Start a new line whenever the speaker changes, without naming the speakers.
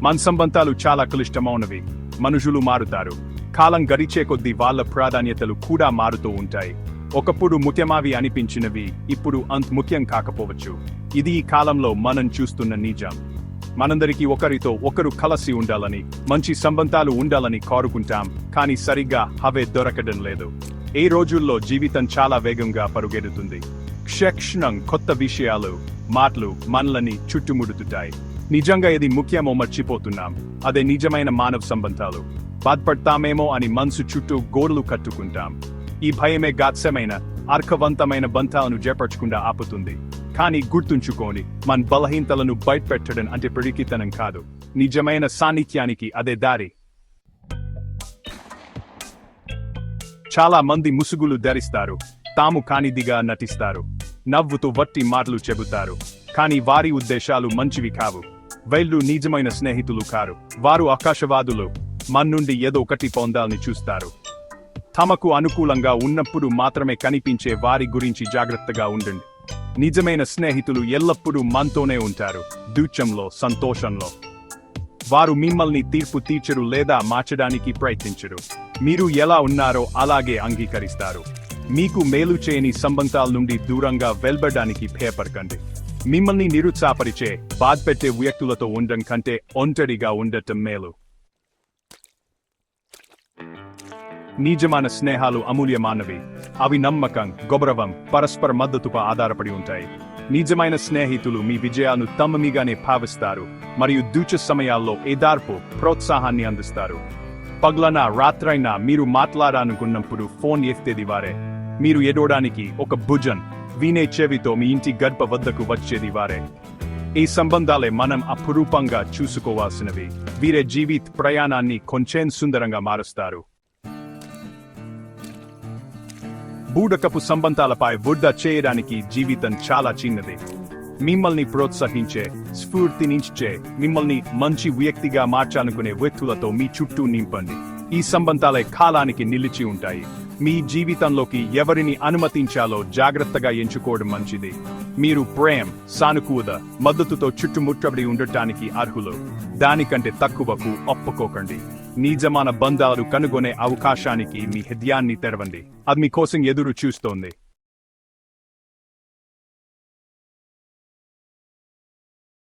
మన సంబంధాలు చాలా క్లిష్టమైనవి. మనుషులు మారుతారు. కాలం గడిచే కొద్దీ వాళ్ళ ప్రాధాన్యతలు కూడా మారుతూ ఉంటాయి. ఒకప్పుడు ముఖ్యమావి అనిపించినవి ఇప్పుడు అంత ముఖ్యం కాకపోవచ్చు. ఇది ఈ కాలంలో మనం చూస్తున్న నిజం. మనందరికీ ఒకరితో ఒకరు కలసి ఉండాలని మంచి సంబంధాలు ఉండాలని కోరుకుంటాం కానీ సరిగ్గా అవే దొరకడం లేదు. ఈ రోజుల్లో జీవితం చాలా వేగంగా పరుగెడుతుంది. క్షక్షణం కొత్త విషయాలు మాటలు మనలని చుట్టుముడుతుంటాయి. నిజంగా ఇది ముఖ్యమో మర్చిపోతున్నాం. అదే నిజమైన మానవ సంబంధాలు. బాధపడతామేమో అని మనసు చుట్టూ గోడలు కట్టుకుంటాం. ఈ భయమే గాత్సమైన అర్హవంతమైన బంధాలను చేపట్టకుండా ఆపుతుంది. కానీ గుర్తుంచుకోని మన బలహీనతలను బయటపెట్టడం అంటే పిడికితనం కాదు. నిజమైన సాన్నిధ్యానికి అదే దారి. చాలా మంది ముసుగులు ధరిస్తారు. తాము కానిదిగా నటిస్తారు. నవ్వుతూ వట్టి మాటలు చెబుతారు. కానీ వారి ఉద్దేశాలు మంచివి కావు. వైళ్ళు నిజమైన స్నేహితులు కారు. వారు ఆకాశవాదులు. మన నుండి ఏదో ఒకటి పొందాలని చూస్తారు. తమకు అనుకూలంగా ఉన్నప్పుడు మాత్రమే కనిపించే వారి గురించి జాగ్రత్తగా ఉండండి. నిజమైన స్నేహితులు ఎల్లప్పుడూ మనతోనే ఉంటారు. దూచంలో సంతోషంలో. వారు మిమ్మల్ని తీర్పు తీర్చరు లేదా మార్చడానికి ప్రయత్నించరు. మీరు ఎలా ఉన్నారో అలాగే అంగీకరిస్తారు. మీకు మేలు చేయని సంబంధాల నుండి దూరంగా వెల్బడడానికి భయపడకండి. మిమ్మల్ని నిరుత్సాహపరిచే బాధపెట్టే వ్యక్తులతో ఉండడం కంటే ఒంటరిగా ఉండటం మేలు. నిజమైన స్నేహాలు అమూల్యమానవి. అవి నమ్మకం గౌరవం పరస్పర మద్దతుపై ఆధారపడి ఉంటాయి. నిజమైన స్నేహితులు మీ విజయాలను తమ మీగానే భావిస్తారు మరియు దూచ సమయాల్లో ఏదార్పు ప్రోత్సాహాన్ని అందిస్తారు. పగలనా రాత్రైనా మీరు మాట్లాడాలనుకున్నప్పుడు ఫోన్ ఎత్తేది వారే. మీరు ఎడోడానికి ఒక భుజన్ వినే చెవితో మీ ఇంటి గడప వద్దకు వచ్చేది వారే. ఈ సంబంధాలే మనం అపురూపంగా చూసుకోవాల్సినవి. వీరే జీవిత ప్రయాణాన్ని కొంచెం సుందరంగా మారుస్తారు. బూడకపు సంబంధాలపై వృద్ధ చేయడానికి జీవితం చాలా చిన్నది. మిమ్మల్ని ప్రోత్సహించే స్ఫూర్తినిచ్చే మిమ్మల్ని మంచి వ్యక్తిగా మార్చాలనుకునే వ్యక్తులతో మీ చుట్టూ నింపండి. ఈ సంబంధాలే కాలానికి నిలిచి ఉంటాయి. మీ జీవితంలోకి ఎవరిని అనుమతించాలో జాగ్రత్తగా ఎంచుకోవడం మంచిది. మీరు ప్రేమ్ సానుకూల మద్దతుతో చుట్టుముట్టబడి ఉండటానికి అర్హులు. దానికంటే తక్కువకు ఒప్పుకోకండి. నిజమైన బంధాలు కనుగొనే అవకాశానికి మీ హృదయాన్ని తెరవండి. అది మీకోసం ఎదురు చూస్తోంది.